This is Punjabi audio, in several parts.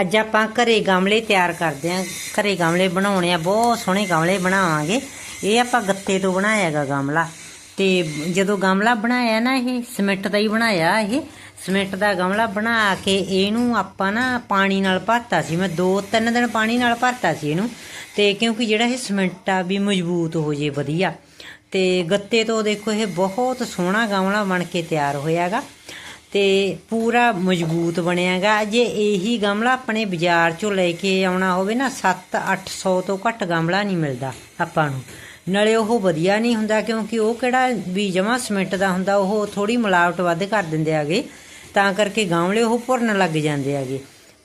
ਅੱਜ ਆਪਾਂ ਘਰੇ ਗਮਲੇ ਤਿਆਰ ਕਰਦੇ ਆਂ। ਘਰੇ ਗਮਲੇ ਬਣਾਉਣੇ ਆ, ਬਹੁਤ ਸੋਹਣੇ ਗਮਲੇ ਬਣਾਵਾਂਗੇ। ਇਹ ਆਪਾਂ ਗੱਤੇ ਤੋਂ ਬਣਾਇਆਗਾ ਗਮਲਾ। ਤੇ ਜਦੋਂ ਗਮਲਾ ਬਣਾਇਆ ਨਾ ਇਹ, ਸਿਮੈਂਟ ਦਾ ਹੀ ਬਣਾਇਆ ਇਹ। ਸਿਮੈਂਟ ਦਾ ਗਮਲਾ ਬਣਾ ਕੇ ਇਹਨੂੰ ਆਪਾਂ ਨਾ ਪਾਣੀ ਨਾਲ ਭਰਤਾ ਸੀ। ਮੈਂ 2-3 ਦਿਨ ਪਾਣੀ ਨਾਲ ਭਰਤਾ ਸੀ ਇਹਨੂੰ। ਤੇ ਕਿਉਂਕਿ ਜਿਹੜਾ ਇਹ ਸਿਮੈਂਟ ਆ ਵੀ ਮਜ਼ਬੂਤ ਹੋ ਜੇ ਵਧੀਆ। ਤੇ ਗੱਤੇ ਤੋਂ ਦੇਖੋ ਇਹ ਬਹੁਤ ਸੋਹਣਾ ਗਮਲਾ ਬਣ ਕੇ ਤਿਆਰ ਹੋਇਆਗਾ ਤੇ ਪੂਰਾ ਮਜ਼ਬੂਤ ਬਣਿਆਗਾ। ਜੇ ਇਹੀ ਗਮਲਾ ਆਪਣੇ ਬਾਜ਼ਾਰ ਚੋਂ ਲੈ ਕੇ ਆਉਣਾ ਹੋਵੇ ਨਾ 7-800 ਤੋਂ ਘੱਟ ਗਮਲਾ ਨਹੀਂ ਮਿਲਦਾ ਆਪਾਂ ਨੂੰ। ਨਾਲੇ ਉਹ ਵਧੀਆ ਨਹੀਂ ਹੁੰਦਾ ਕਿਉਂਕਿ ਉਹ ਕਿਹੜਾ ਵੀ ਜਮਾ ਸਿਮੈਂਟ ਦਾ ਹੁੰਦਾ, ਉਹ ਥੋੜੀ ਮਿਲਾਵਟ ਵੱਧ ਕਰ ਦਿੰਦੇ ਆਗੇ। ਤਾਂ ਕਰਕੇ ਗਮਲੇ ਉਹ ਭੁਰਨ ਲੱਗ ਜਾਂਦੇ ਆਗੇ।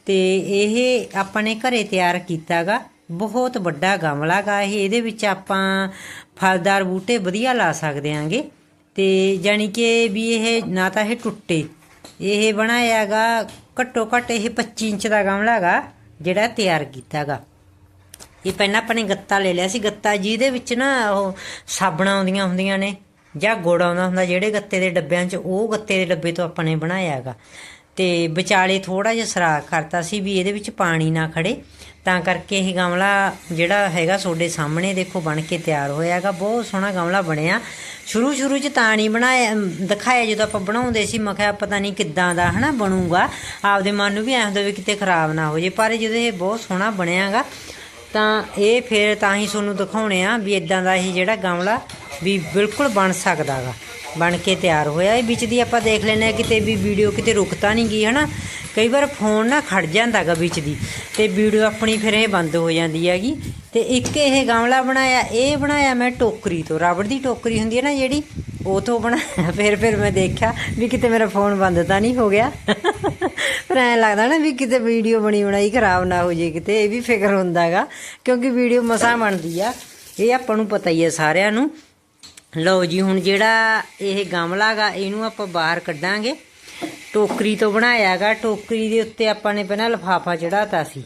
ਤੇ ਇਹ ਆਪਾਂ ਨੇ ਘਰੇ ਤਿਆਰ ਕੀਤਾਗਾ, ਬਹੁਤ ਵੱਡਾ ਗਮਲਾ ਗਾ ਇਹ ਇਹਦੇ ਵਿੱਚ ਆਪਾਂ ਫਲਦਾਰ ਬੂਟੇ ਵਧੀਆ ਲਾ ਸਕਦੇ ਆਂਗੇ। ਤੇ ਜਾਨੀ ਕਿ ਵੀ ਇਹ ਨਾ ਤਾਂ ਇਹ ਟੁੱਟੇ। ਇਹ ਬਣਾਇਆਗਾ ਘੱਟੋ ਘੱਟ ਇਹ 25 ਇੰਚ ਦਾ ਗਮਲਾ ਗਾ ਜਿਹੜਾ ਤਿਆਰ ਕੀਤਾਗਾ ਇਹ ਪਹਿਲਾਂ ਆਪਾਂ ਨੇ ਗੱਤਾ ਲੈ ਲਿਆ ਸੀ। ਗੱਤਾ ਜਿਹਦੇ ਵਿੱਚ ਨਾ ਉਹ ਸਾਬਣਾਂ ਆਉਂਦੀਆਂ ਹੁੰਦੀਆਂ ਨੇ, ਜਾਂ ਗੁੜ ਆਉਂਦਾ ਹੁੰਦਾ, ਜਿਹੜੇ ਗੱਤੇ ਦੇ ਡੱਬਿਆਂ 'ਚ, ਉਹ ਗੱਤੇ ਦੇ ਡੱਬੇ ਤੋਂ ਆਪਾਂ ਨੇ ਬਣਾਇਆ ਹੈਗਾ। ਤੇ ਵਿਚਾਲੇ ਥੋੜਾ ਜਿਹਾ ਸਰਾਖ ਕਰਤਾ ਸੀ ਵੀ ਇਹਦੇ ਵਿੱਚ ਪਾਣੀ ਨਾ ਖੜੇ ਤਾਂ ਕਰਕੇ ਇਹ ਗਮਲਾ ਜਿਹੜਾ ਹੈਗਾ ਤੁਹਾਡੇ ਸਾਹਮਣੇ ਦੇਖੋ, ਬਣ ਕੇ ਤਿਆਰ ਹੋਇਆ ਹੈਗਾ। ਬਹੁਤ ਸੋਹਣਾ ਗਮਲਾ ਬਣਿਆ। ਸ਼ੁਰੂ ਸ਼ੁਰੂ 'ਚ ਤਾਂ ਨਹੀਂ ਬਣਾਇਆ ਦਿਖਾਇਆ ਜਦੋਂ ਆਪਾਂ ਬਣਾਉਂਦੇ ਸੀ, ਮੈਂ ਕਿਹਾ ਪਤਾ ਨਹੀਂ ਕਿੱਦਾਂ ਦਾ ਹਨਾ ਬਣੂਗਾ। ਆਪਦੇ ਮਨ ਨੂੰ ਵੀ ਐਂ ਹੁੰਦਾ ਵੀ ਕਿਤੇ ਖਰਾਬ ਨਾ ਹੋ ਜੇ, ਪਰ ਜਦੋਂ ਇਹ ਬਹੁਤ ਸੋਹਣਾ ਬਣਿਆਗਾ, ਤਾਂ ਇਹ ਫਿਰ ਤਾਂ ਹੀ ਤੁਹਾਨੂੰ ਦਿਖਾਉਣੇ ਆ ਵੀ ਇਦਾਂ ਦਾ ਇਹ ਜਿਹੜਾ ਗਮਲਾ ਵੀ ਬਿਲਕੁਲ ਬਣ ਸਕਦਾਗਾ। ਬਣ ਕੇ ਤਿਆਰ ਹੋਇਆ। ਇਹ ਵਿੱਚ ਦੀ ਆਪਾਂ ਦੇਖ ਲੈਨੇ ਆ ਕਿਤੇ ਵੀ ਵੀਡੀਓ ਕਿਤੇ ਰੁਕਤਾ ਨਹੀਂ ਗਈ ਹਨਾ। ਕਈ ਵਾਰ ਫੋਨ ਨਾ ਖੜ ਜਾਂਦਾਗਾ ਵਿੱਚ ਦੀ, ਤੇ ਵੀਡੀਓ ਆਪਣੀ ਫਿਰ ਇਹ ਬੰਦ ਹੋ ਜਾਂਦੀ ਹੈਗੀ। ਤੇ ਇੱਕ ਇਹ ਗਮਲਾ ਬਣਾਇਆ, ਇਹ ਬਣਾਇਆ ਮੈਂ ਟੋਕਰੀ ਤੋਂ। ਰਬੜ ਦੀ ਟੋਕਰੀ ਹੁੰਦੀ ਹੈ ਨਾ ਜਿਹੜੀ ਉਹ ਤੋਂ ਬਣਾਇਆ। ਫਿਰ ਫਿਰ ਮੈਂ ਦੇਖਿਆ ਵੀ ਕਿਤੇ ਮੇਰਾ ਫੋਨ ਬੰਦ ਤਾਂ ਨਹੀਂ ਹੋ ਗਿਆ। ਪਰ ਐਂ ਲੱਗਦਾ ਨਾ ਵੀ ਕਿਤੇ ਵੀਡੀਓ ਬਣੀ ਬਣਾਈ ਖਰਾਬ ਨਾ ਹੋ ਜੇ ਕਿਤੇ, ਇਹ ਵੀ ਫਿਕਰ ਹੁੰਦਾਗਾ। ਕਿਉਂਕਿ ਵੀਡੀਓ ਮਸਾ ਬਣਦੀ ਆ। ਇਹ ਆਪਾਂ ਨੂੰ ਪਤਾ ਹੀ ਹੈ ਸਾਰਿਆਂ ਨੂੰ। ਲਓ ਜੀ, ਹੁਣ ਜਿਹੜਾ ਇਹ ਗਮਲਾ ਗਾ ਇਹਨੂੰ ਆਪਾਂ ਬਾਹਰ ਕੱਢਾਂਗੇ। ਟੋਕਰੀ ਤੋਂ ਬਣਾਇਆਗਾ। ਟੋਕਰੀ ਦੇ ਉੱਤੇ ਆਪਾਂ ਨੇ ਪਹਿਲਾਂ ਲਫਾਫਾ ਚੜਾਤਾ ਸੀ।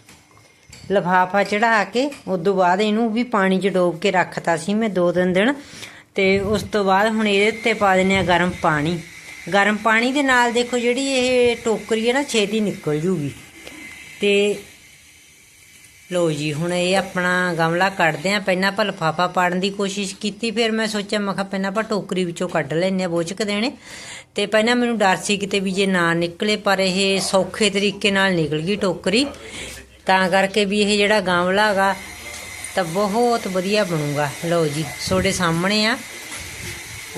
ਲਫਾਫਾ ਚੜਾ ਕੇ ਉਸ ਤੋਂ ਬਾਅਦ ਇਹਨੂੰ ਵੀ ਪਾਣੀ 'ਚ ਡੋਬ ਕੇ ਰੱਖਤਾ ਸੀ ਮੈਂ ਦੋ ਤਿੰਨ ਦਿਨ। ਤੇ ਉਸ ਤੋਂ ਬਾਅਦ ਹੁਣ ਇਹਦੇ ਉੱਤੇ ਪਾ ਦਿੰਨੇ ਆ ਗਰਮ ਪਾਣੀ। ਗਰਮ ਪਾਣੀ ਦੇ ਨਾਲ ਦੇਖੋ ਜਿਹੜੀ ਇਹ ਟੋਕਰੀ ਹੈ ਨਾ, ਛੇਤੀ ਨਿਕਲ ਜੂਗੀ। ਤੇ ਲੋ ਜੀ, ਹੁਣ ਇਹ ਆਪਣਾ ਗਮਲਾ ਕੱਢਦੇ ਆ। ਪਹਿਲਾਂ ਆਪਾਂ ਲਫਾਫਾ ਪਾੜਨ ਦੀ ਕੋਸ਼ਿਸ਼ ਕੀਤੀ, ਫਿਰ ਮੈਂ ਸੋਚਿਆ, ਮੈਂ ਕਿਹਾ ਪਹਿਲਾਂ ਆਪਾਂ ਟੋਕਰੀ ਵਿੱਚੋਂ ਕੱਢ ਲੈਨੇ ਆ ਬੋਚਕ ਦੇਣੇ। ਤੇ ਪਹਿਲਾਂ ਮੈਨੂੰ ਡਰ ਸੀ ਕਿਤੇ ਵੀ ਜੇ ਨਾ ਨਿਕਲੇ, ਪਰ ਇਹ ਸੌਖੇ ਤਰੀਕੇ ਨਾਲ ਨਿਕਲ ਗਈ ਟੋਕਰੀ। ਤਾਂ ਕਰਕੇ ਵੀ ਇਹ ਜਿਹੜਾ ਗਮਲਾ ਹੈਗਾ ਤਾਂ ਬਹੁਤ ਵਧੀਆ ਬਣੂਗਾ। ਲਓ ਜੀ, ਤੁਹਾਡੇ ਸਾਹਮਣੇ ਆ।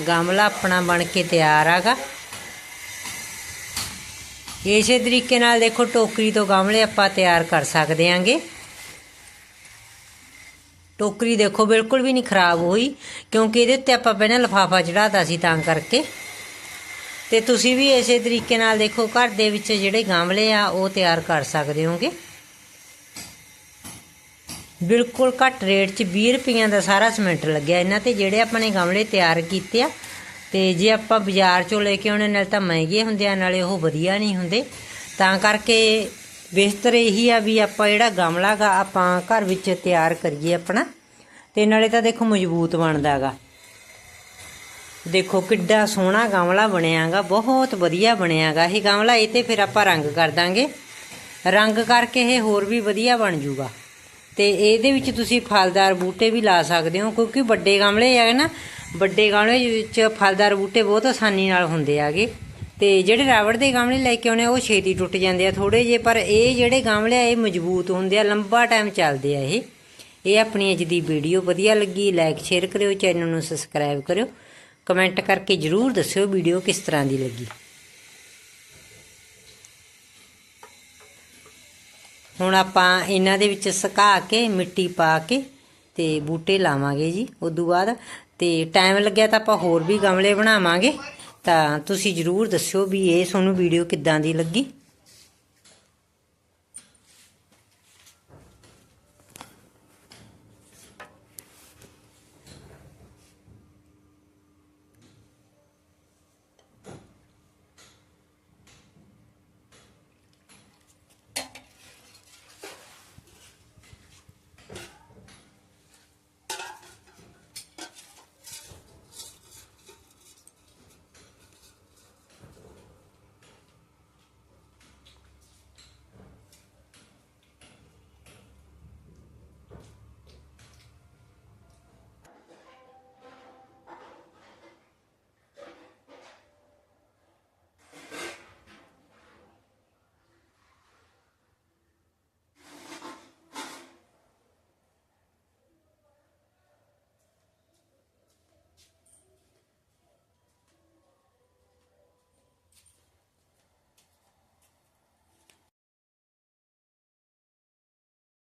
ਗਮਲਾ ਆਪਣਾ ਬਣ ਕੇ ਤਿਆਰ ਆਗਾ। ਇਸੇ ਤਰੀਕੇ ਨਾਲ ਦੇਖੋ, ਟੋਕਰੀ ਤੋਂ ਗਮਲੇ ਆਪਾਂ ਤਿਆਰ ਕਰ ਸਕਦੇ ਆਂਗੇ। ਟੋਕਰੀ ਦੇਖੋ, ਬਿਲਕੁਲ ਵੀ ਨਹੀਂ ਖਰਾਬ ਹੋਈ, ਕਿਉਂਕਿ ਇਹਦੇ ਉੱਤੇ ਆਪਾਂ ਪਹਿਲਾਂ ਲਫਾਫਾ ਚੜਾਤਾ ਸੀ ਤਾਂ ਕਰਕੇ। ਤੇ ਤੁਸੀਂ ਵੀ ਇਸੇ ਤਰੀਕੇ ਨਾਲ ਦੇਖੋ, ਘਰ ਦੇ ਵਿੱਚ ਜਿਹੜੇ ਗਮਲੇ ਆ, ਉਹ ਤਿਆਰ ਕਰ ਸਕਦੇ ਹੋਗੇ। ਬਿਲਕੁਲ ਘੱਟ ਰੇਟ 'ਚ 20 ਰੁਪਈਆਂ ਦਾ ਸਾਰਾ ਸਿਮੈਂਟ ਲੱਗਿਆ। ਇਹਨਾਂ ਤੇ ਜਿਹੜੇ ਆਪਾਂ ਨੇ ਗਮਲੇ ਤਿਆਰ ਕੀਤੇ ਆ, ਤੇ ਜੇ ਆਪਾਂ ਬਾਜ਼ਾਰ 'ਚੋਂ ਲੈ ਕੇ ਆਉਣੇ, ਨਾਲ ਤਾਂ ਮਹਿੰਗੇ ਹੁੰਦੇ ਆ, ਨਾਲੇ ਉਹ ਵਧੀਆ ਨਹੀਂ ਹੁੰਦੇ। ਤਾਂ ਕਰਕੇ ਬਿਹਤਰ ਇਹੀ ਆ ਵੀ ਆਪਾਂ ਜਿਹੜਾ ਗਮਲਾ ਗਾ, ਆਪਾਂ ਘਰ ਵਿੱਚ ਤਿਆਰ ਕਰੀਏ ਆਪਣਾ। ਤੇ ਨਾਲੇ ਤਾਂ ਦੇਖੋ ਮਜ਼ਬੂਤ ਬਣਦਾਗਾ ਦੇਖੋ ਕਿੱਡਾ ਸੋਹਣਾ ਗਮਲਾ ਬਣਿਆਗਾ ਬਹੁਤ ਵਧੀਆ ਬਣਿਆਗਾ ਇਹ ਗਮਲਾ ਇਹ ਤੇ ਫਿਰ ਆਪਾਂ ਰੰਗ ਕਰ ਦਾਂਗੇ। ਰੰਗ ਕਰਕੇ ਇਹ ਹੋਰ ਵੀ ਵਧੀਆ ਬਣ ਜੂਗਾ। ਤੇ ਇਹਦੇ ਵਿੱਚ ਤੁਸੀਂ ਫਲਦਾਰ ਬੂਟੇ ਵੀ ਲਾ ਸਕਦੇ ਹੋ ਕਿਉਂਕਿ ਵੱਡੇ ਗਮਲੇ ਹੈਗੇ ਨਾ ਵੱਡੇ ਗਮਲੇ ਵਿੱਚ ਫਲਦਾਰ ਬੂਟੇ ਬਹੁਤ ਆਸਾਨੀ ਨਾਲ ਹੁੰਦੇ ਆਗੇ। ਤੇ ਜਿਹੜੇ ਰਾਵੜ ਦੇ ਗਮਲੇ ਲੈ ਕੇ ਆਉਣੇ ਆ, ਉਹ ਛੇਤੀ ਟੁੱਟ ਜਾਂਦੇ ਆ ਥੋੜੇ ਜੇ ਪਰ ਇਹ ਜਿਹੜੇ ਗਮਲੇ ਆ ਇਹ ਮਜ਼ਬੂਤ ਹੁੰਦੇ ਆ ਲੰਬਾ ਟਾਈਮ ਚੱਲਦੇ ਆ ਇਹ। ਇਹ ਆਪਣੀ ਅੱਜ ਦੀ ਵੀਡੀਓ ਵਧੀਆ ਲੱਗੀ ਲਾਈਕ ਸ਼ੇਅਰ ਕਰਿਓ ਚੈਨਲ ਨੂੰ ਸਬਸਕ੍ਰਾਈਬ ਕਰਿਓ। ਕਮੈਂਟ ਕਰਕੇ ਜਰੂਰ ਦੱਸਿਓ ਵੀਡੀਓ ਕਿਸ ਤਰ੍ਹਾਂ ਦੀ ਲੱਗੀ। ਹੁਣ ਆਪਾਂ ਇਹਨਾਂ ਦੇ ਵਿੱਚ ਸੁਕਾ ਕੇ, ਮਿੱਟੀ ਪਾ ਕੇ ਤੇ ਬੂਟੇ ਲਾਵਾਂਗੇ ਜੀ ਉਦੋਂ ਬਾਅਦ। ਤੇ ਟਾਈਮ ਲੱਗਿਆ ਤਾਂ ਆਪਾਂ ਹੋਰ ਵੀ ਗਮਲੇ ਬਣਾਵਾਂਗੇ। ਤਾਂ ਤੁਸੀਂ ਜਰੂਰ ਦੱਸਿਓ ਵੀ ਇਹ ਤੁਹਾਨੂੰ ਵੀਡੀਓ ਕਿੱਦਾਂ ਦੀ ਲੱਗੀ।